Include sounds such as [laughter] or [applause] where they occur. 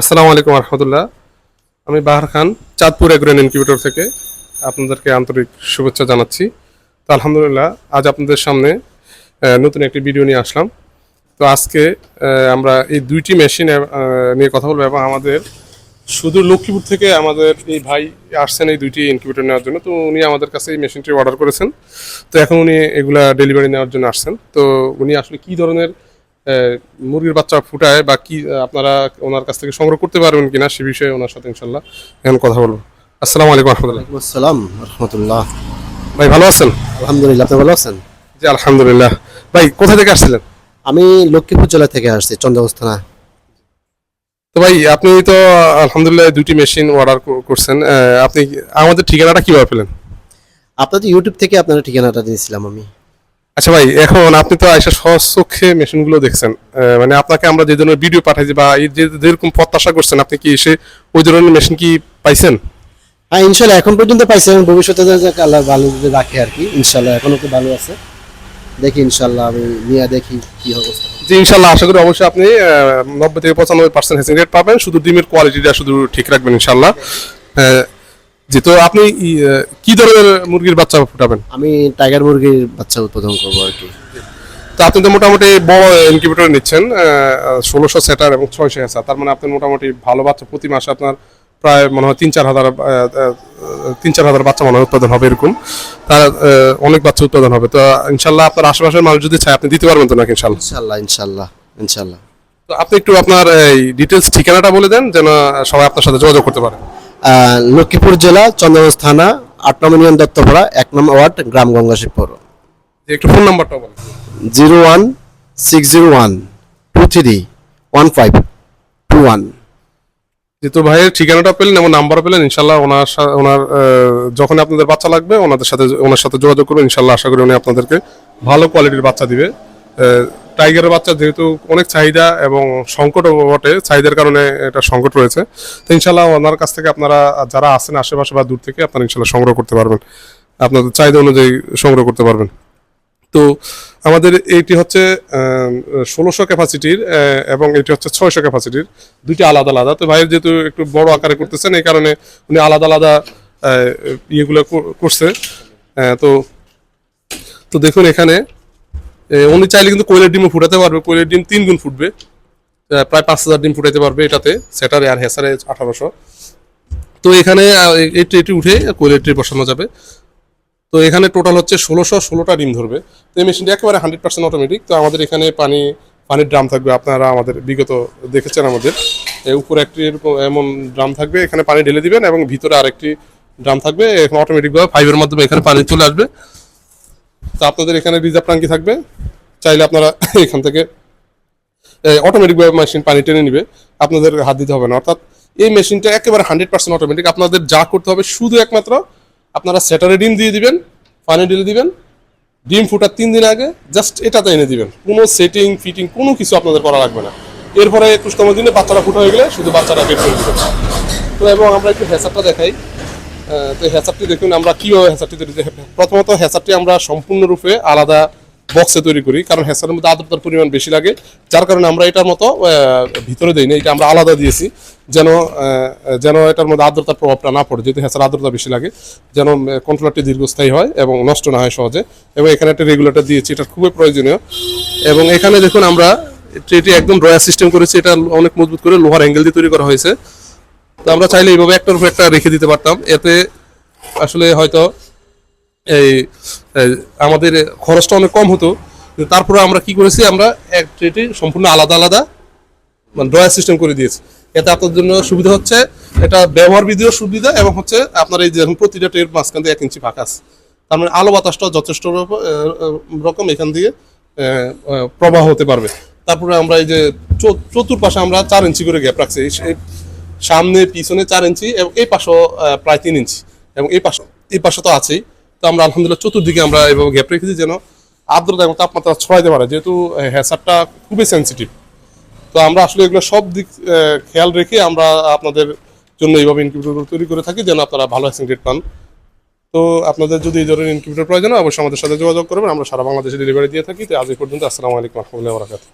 আসসালামু আলাইকুম রহমতুল্লাহ আমি বাহার খান, চাঁদপুর এগ্রেন ইনকিউবেটর থেকে আপনাদেরকে আন্তরিক শুভেচ্ছা জানাচ্ছি। তো আলহামদুলিল্লাহ, আজ আপনাদের সামনে নতুন একটি ভিডিও নিয়ে আসলাম। তো আজকে আমরা এই দুইটি মেশিন নিয়ে কথা বলব এবং আমাদের শুধু লক্ষ্মীপুর থেকে আমাদের এই ভাই আসছেন এই দুইটি ইনকিউবেটর নেওয়ার জন্য। তো উনি আমাদের কাছে এই মেশিনটি অর্ডার করেছেন। তো এখন উনি এগুলা ডেলিভারি নেওয়ার জন্য আসছেন। তো উনি আসলে কি ধরনের মুরগির বাচ্চা ফুটায় বা কি আপনারা ওনার কাছ থেকে সংগ্রহ করতে পারবেন কিনা সে বিষয়ে ওনার সাথে ইনশাল্লাহ এখন কথা বলব। আসসালামু আলাইকুম রহমতুল্লাহ। আসসালাম রহমতুল্লাহ। ভাই ভালো আছেন? আলহামদুলিল্লাহ আপনি ভালো আছেন? জি আলহামদুলিল্লাহ। ভাই কোথা থেকে আসছিলেন? আমি লক্ষ্মীপুর জেলা থেকে আসছি চন্দ্রগঞ্জ থানা। তো ভাই আপনি তো আলহামদুলিল্লাহ দুটি মেশিন অর্ডার করছেন। আপনি আমাদের ঠিকানাটা কীভাবে পেলেন? আপনাদের ইউটিউব থেকে আপনার ঠিকানাটা দিয়েছিলাম আমি। আচ্ছা ভাই এখন আপনি তো আইসা সহজ চোখে মেশিনগুলো দেখছেন। মানে আপনাকে আমরা যে ধরনের ভিডিও পাঠাইছি বা এই যে যেরকম প্রত্যাশা করছেন আপনি কি এসে ওই ধরনের মেশিন কি পাইছেন? হ্যাঁ ইনশাল্লাহ এখন পর্যন্ত পাইছি আমি ভবিষ্যতে আল্লাহ ভালো যদি রাখে আর কি ইনশাল্লাহ এখনও তো ভালো আছে। দেখি ইনশাল্লাহ আমি নিয়ে দেখি কি অবস্থা। জি ইনশাল্লাহ আশা করি অবশ্যই আপনি নব্বই থেকে পঁচানব্বই পার্সেন্ট হেসিং রেট পাবেন। শুধু ডিমের কোয়ালিটিটা শুধু ঠিক রাখবেন ইনশাল্লাহ। আহ, জি তো আপনি কি ধরনের মুরগির বাচ্চা ফুটাবেন? আমি টাইগার মুরগির বাচ্চা উৎপাদন করব আর কি। তো আপনি তো মোটামুটি বড় ইনকিউবেটর নিচ্ছেন ষোলোশো সেটার এবং ছয়শো হেসা তার মানে আপনি মোটামুটি ভালো বাচ্চা প্রতি মাসে আপনার প্রায় মনে হয় তিন চার হাজার তিন চার হাজার বাচ্চা মনে হয় উৎপাদন হবে এরকম। তার অনেক বাচ্চা উৎপাদন হবে। তো ইনশাল্লাহ আপনার আশেপাশের মানুষ যদি চায় আপনি দিতে পারবেন তো নাকি ইনশাল্লাহ? ইনশাল্লাহ ইনশাল্লাহ ইনশাল্লাহ। তো আপনি একটু আপনার এই ডিটেলস ঠিকানাটা বলে দেন যেন সবাই আপনার সাথে যোগাযোগ করতে পারে। লক্ষ্মীপুর জেলা চন্দ্রগঞ্জ থানা আট নম্বর ইউনিয়ন দত্তপাড়া এক নম্বর ওয়ার্ড গ্রাম গঙ্গাশিবপুর একটু ফোন নাম্বারটা বলেন। Zero one six zero one two three one five two one. যেহেতু ভাইয়ের ঠিকানাটা পেলেন এবং নাম্বার পেলেন ইনশাল্লাহ ওনার ওনার যখন আপনাদের বাচ্চা লাগবে ওনাদের সাথে ওনার সাথে যোগাযোগ করবেন ইনশাল্লাহ আশা করি উনি আপনাদেরকে ভালো কোয়ালিটির বাচ্চা দিবে। টাইগারের বাচ্চা যেহেতু অনেক চাহিদা এবং সংকটও বটে, চাহিদার কারণে এটা সংকট রয়েছে। তো ইনশাল্লাহ ওনার কাছ থেকে আপনারা যারা আছেন আশেপাশে বা দূর থেকে আপনারা ইনশাল্লাহ সংগ্রহ করতে পারবেন। আপনাদের চাহিদা অনুযায়ী সংগ্রহ করতে পারবেন। তো আমাদের এইটি হচ্ছে ষোলোশো ক্যাপাসিটির এবং এটি হচ্ছে ছয়শো ক্যাপাসিটির। দুইটি আলাদা আলাদা। তো ভাইয়ের যেহেতু একটু বড় আকারে করতেছেন, এই কারণে উনি আলাদা আলাদা ইয়েগুলো করছে। তো তো দেখুন এখানে উনি চাইলে কিন্তু কোয়েলের ডিমও ফুটাতে পারবে, কোয়েলের ডিম তিন গুণ ফুটবে। প্রায় পাঁচ হাজার ডিম ফুটাতে পারবে এটাতে, সেটারে আর হেসারে আঠারোশো। তো এখানে এই ট্রেটি উঠে কোয়েলের ট্রে বসানো যাবে। তো এখানে টোটাল হচ্ছে ষোলোশো ষোলোটা ডিম ধরবে। তো এই মেশিনটি একেবারে হান্ড্রেড পার্সেন্ট অটোমেটিক তো আমাদের এখানে পানি, পানির ড্রাম থাকবে, আপনারা আমাদের বিগত দেখেছেন আমাদের। উপরে একটি এরকম, এমন ড্রাম থাকবে, এখানে পানি ঢেলে দিবেন এবং ভিতরে আরেকটি ড্রাম থাকবে, এখন অটোমেটিকভাবে পাইপের মাধ্যমে এখানে পানি চলে আসবে। তো আপনাদের এখানে রিজার্ভ ট্যাঙ্কি থাকবে? চাইলে আপনারা [laughs] এখান থেকে অটোমেটিকভাবে মেশিন পানি টেনে নিবে। আপনাদের হাত দিতে হবে না। অর্থাৎ এই মেশিনটা একেবারে হান্ড্রেড পার্সেন্ট অটোমেটিক আপনাদের যা করতে হবে শুধু একমাত্র আপনারা স্যাটারে ডিম দিয়ে দিবেন, পানি ঢেলে দিবেন। ডিম ফুটার তিন দিন আগে জাস্ট এটাতে এনে দিবেন। কোনো সেটিং ফিটিং কোনো কিছু আপনাদের করা লাগবে না। এরপরে একুশতম দিনে বাচ্চারা ফুটা হয়ে গেলে শুধু বাচ্চারা বের করে দিবেন তো এবং আমরা একটু হ্যাসারটা দেখাই। তো হ্যাসারটি দেখুন, আমরা কীভাবে হ্যাসারটি তৈরি প্রথমত হ্যাসারটি আমরা সম্পূর্ণরূপে আলাদা বক্সে তৈরি করি, কারণ হ্যাসারের মধ্যে আর্দ্রতার পরিমাণ বেশি লাগে, যার কারণে আমরা এটার মতো ভিতরে দিই না এটা আমরা আলাদা দিয়েছি, যেন যেন এটার মধ্যে আর্দ্রতার প্রভাবটা না পড়ে, যেহেতু হ্যাসার আর্দ্রতা বেশি লাগে, যেন কন্ট্রোলারটি দীর্ঘস্থায়ী হয় এবং নষ্ট না হয় সহজে, এবং এখানে একটা রেগুলেটর দিয়েছি, এটা খুবই প্রয়োজনীয়, এবং এখানে দেখুন আমরা, এটি একদম ড্রয়ার সিস্টেম করেছি, এটা অনেক মজবুত করে লোহার অ্যাঙ্গেল দিয়ে তৈরি করা হয়েছে তো আমরা চাইলে এইভাবে একটার উপর একটা রেখে দিতে পারতাম। এতে আসলে হয়তো এই আমাদের খরচটা অনেক কম হতো। তারপরে আমরা কি করেছি, আমরা এক ট্রেটি সম্পূর্ণ আলাদা আলাদা মানে ড্রয়ার সিস্টেম করে দিয়েছি। এতে আপনার জন্য সুবিধা হচ্ছে, এটা ব্যবহার বিধিও সুবিধা এবং হচ্ছে আপনার এই যেরকম প্রতিটা ট্রের মাঝখান দিয়ে এক ইঞ্চি ফাঁকা আছে। তার মানে আলো বাতাসটা যথেষ্ট রকম- এখান দিয়ে প্রবাহ হতে পারবে। তারপরে আমরা এই যে চতুর্পাশে আমরা চার ইঞ্চি করে গ্যাপ রাখছি। সামনে, পিছনে চার ইঞ্চি এবং এই পাশেও প্রায় তিন ইঞ্চি এবং এই পাশে এই পাশে তো আছেই। তো আমরা আলহামদুলিল্লাহ চতুর্দিকে আমরা এভাবে গ্যাপ রেখেছি যেন আর্দ্রতা এবং তাপমাত্রা ছড়াইতে পারে, যেহেতু হ্যাসারটা খুবই সেন্সিটিভ তো আমরা আসলে এগুলো সব দিক খেয়াল রেখে আমরা আপনাদের জন্য এইভাবে ইনকিউবেটর তৈরি করে থাকি যেন আপনারা ভালো হ্যাসিং রেট পান। তো আপনাদের যদি এই ধরনের ইনকিউবেটর প্রয়োজন অবশ্যই আমাদের সাথে যোগাযোগ করবেন। আমরা সারা বাংলাদেশে ডেলিভারি দিয়ে থাকি। তো আজ এই পর্যন্ত, আসসালামু আলাইকুম রহমতুল্লাহ বরাকাতুহ।